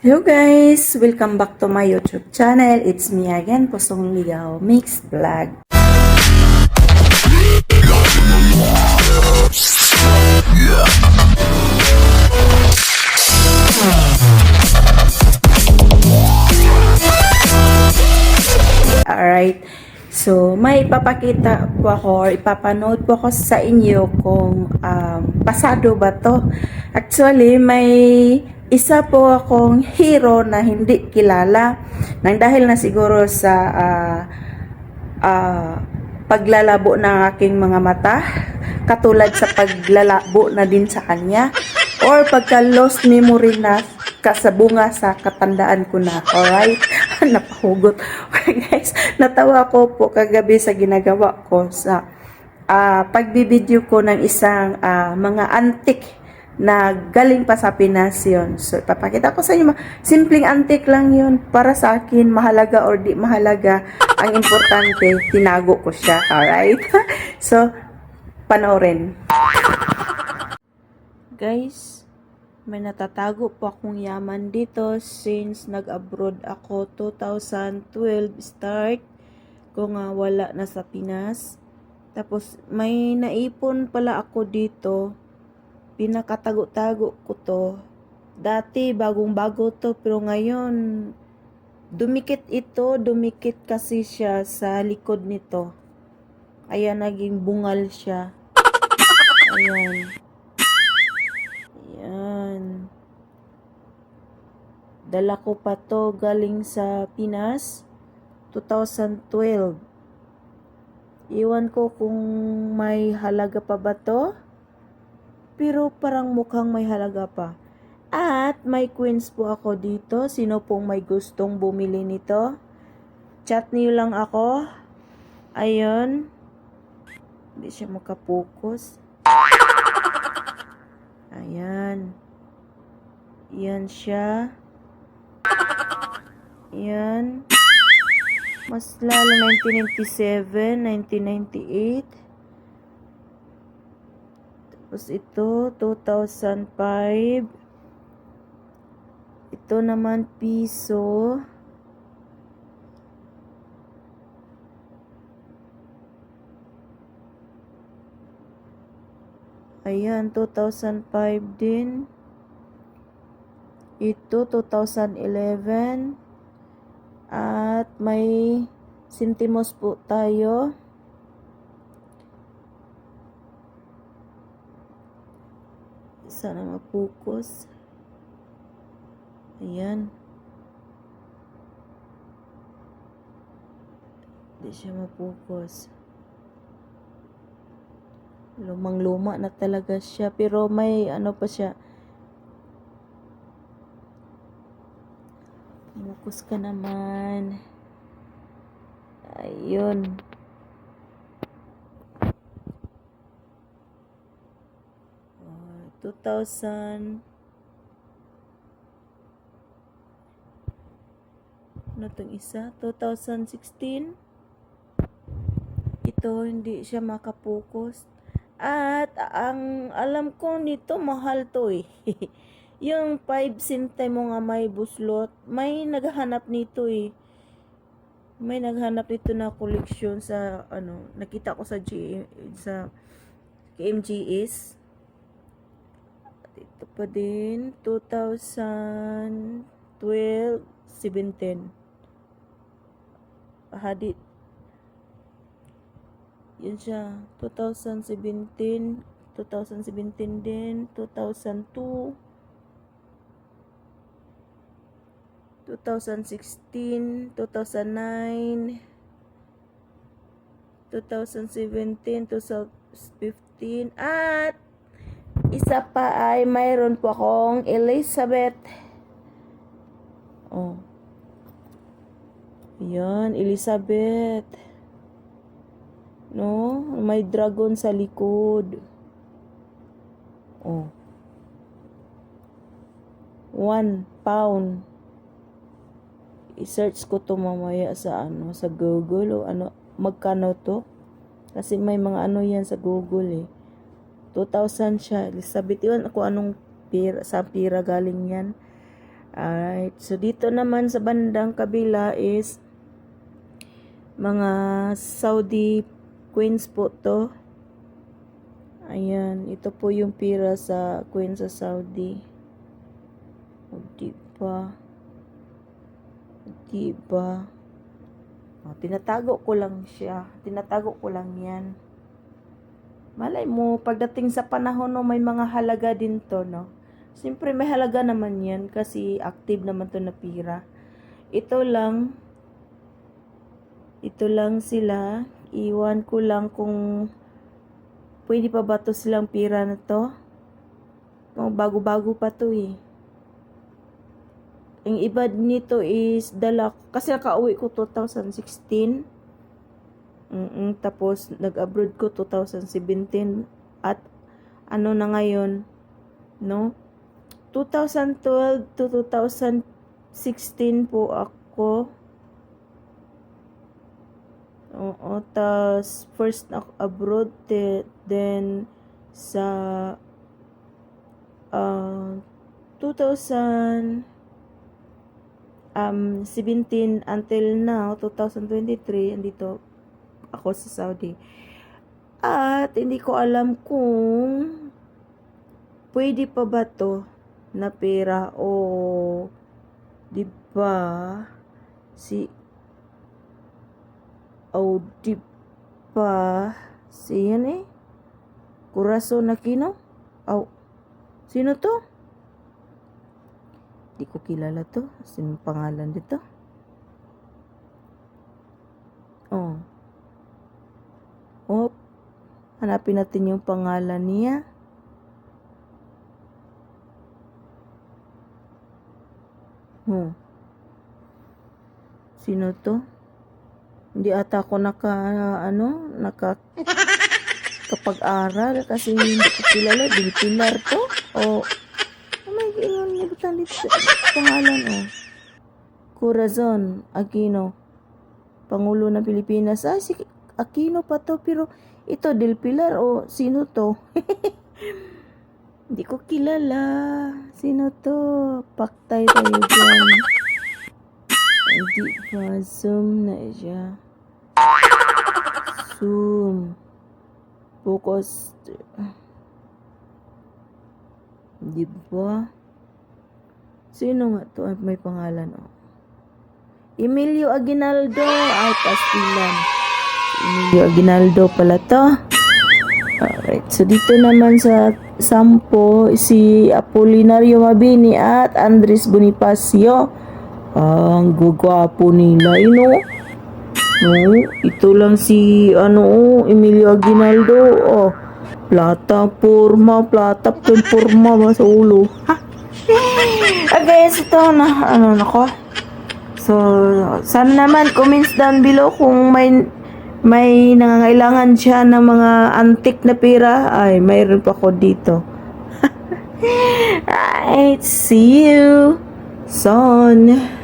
Hello guys! Welcome back to my YouTube channel. It's me again, Pusong Ligaw Mixed Vlog. Alright. So, may ipapakita po ako or ipapanood po ako sa inyo kung um, pasado ba to. Actually, may isa po akong hero na hindi kilala. Nang dahil na siguro sa ah, ah, paglalabo ng aking mga mata, katulad sa paglalabo na din sa kanya, or pagka lost memory na kasabunga sa katandaan ko na. Alright? Napahugot. Guys, natawa ko po kagabi sa ginagawa ko sa ah, pagbibideo ko ng isang ah, mga antik na galing pa sa Pinas yun. So, ipapakita ko sa inyo, simpleng antik lang yun. Para sa akin, mahalaga or di mahalaga. Ang importante, tinago ko siya. Alright? so, panoorin. Guys, may natatago po akong yaman dito since nag-abroad ako 2012 start ko nga wala na sa Pinas. Tapos may naipon pala ako dito. Pinakatago-tago ko to. Dati bagong bago to pero ngayon dumikit ito, dumikit kasi siya sa likod nito. Kaya naging bungal siya. Ayan. Ayan. Dala ko pa to galing sa Pinas 2012. Iwan ko kung may halaga pa ba to. Pero parang mukhang may halaga pa. At may queens po ako dito. Sino pong may gustong bumili nito? Chat niyo lang ako. Ayun. Hindi siya makapokus. Ayan. Yan siya. Yan. Mas lalo 1997, 1998. Tapos ito, 2005. Ito naman piso. Ayan, 2005 din. Ito, 2011. At may sentimos po tayo. Sana mapokus. Ayan. Hindi siya mapokus. Lumang-luma na talaga siya. Pero may ano pa siya. Mukus ka naman. Ayun. Ah, 2000 ano tong isa? 2016 ito hindi siya makapokus at ang alam ko nito mahal to eh. Yung 5 sentay mo nga may buslot may naghahanap nito eh. May naghanap nito na koleksyon sa ano nakita ko sa G sa KMGS ito pa din 2012 17 hadit yun siya. 2017 2017 din 2002 2016 2009 2017 2015 at isa pa ay mayroon po akong Elizabeth oh yan, Elizabeth. No? May dragon sa likod. Oh. One pound. I-search ko to mamaya sa ano, sa Google o ano, magkano to? Kasi may mga ano yan sa Google eh. 2,000 siya. Elizabeth, yun ako anong pira, sa pira galing yan. Alright, so dito naman sa bandang kabila is mga Saudi Queens po to. Ayan, ito po yung pira sa Queen sa Saudi. O, diba? Diba? O, tinatago ko lang siya. Tinatago ko lang yan. Malay mo, pagdating sa panahon no, may mga halaga din to, no? Siyempre, may halaga naman yan kasi active naman to na pira. Ito lang, ito lang sila. Iwan ko lang kung pwede pa ba to silang pira na to. Mga bago-bago pa to eh. Ang iba nito is dala, kasi nakauwi ko 2016. Mm tapos nag-abroad ko 2017 at ano na ngayon, no? 2012 to 2016 po ako. Oo, tas first ako abroad, then sa uh, 2000 um 17 until now 2023 andito ako sa Saudi. At hindi ko alam kung pwede pa ba to na pera o 'di ba si o di ba si yan eh Corazon Aquino? Aw, sino to? Di ko kilala to. Sino pangalan dito? Oh. Oh. Hanapin natin yung pangalan niya. Hmm. Sino to? Hindi ata ako naka, ano, naka kapag-aral kasi hindi ko kilala. Di pilar to? O, oh my God, yung dito. Pangalan, oh. Corazon Aquino. Pangulo ng Pilipinas. Ah, si Aquino pa to. Pero ito, Del Pilar o sino to? Hindi ko kilala. Sino to? Paktay tayo dyan. Hindi ba? Zoom na siya. Zoom. Focus. Di ba? Sino nga to? Ay, May pangalan, oh. Emilio Aguinaldo. Ay, Pastilan. Emilio Aguinaldo pala to. Alright. So, dito naman sa sampo, si Apolinario Mabini at Andres Bonifacio. Ang gugwapo nila, you know? No, ito lang si, ano, Emilio Aguinaldo. Oh, plataforma, plataforma ba sa ulo? Ha? Ah, guys, ito na, ano, nako. So, sana naman comments down below kung may may nangangailangan siya ng mga antik na pera. Ay, mayroon pa ako dito. right, see you soon.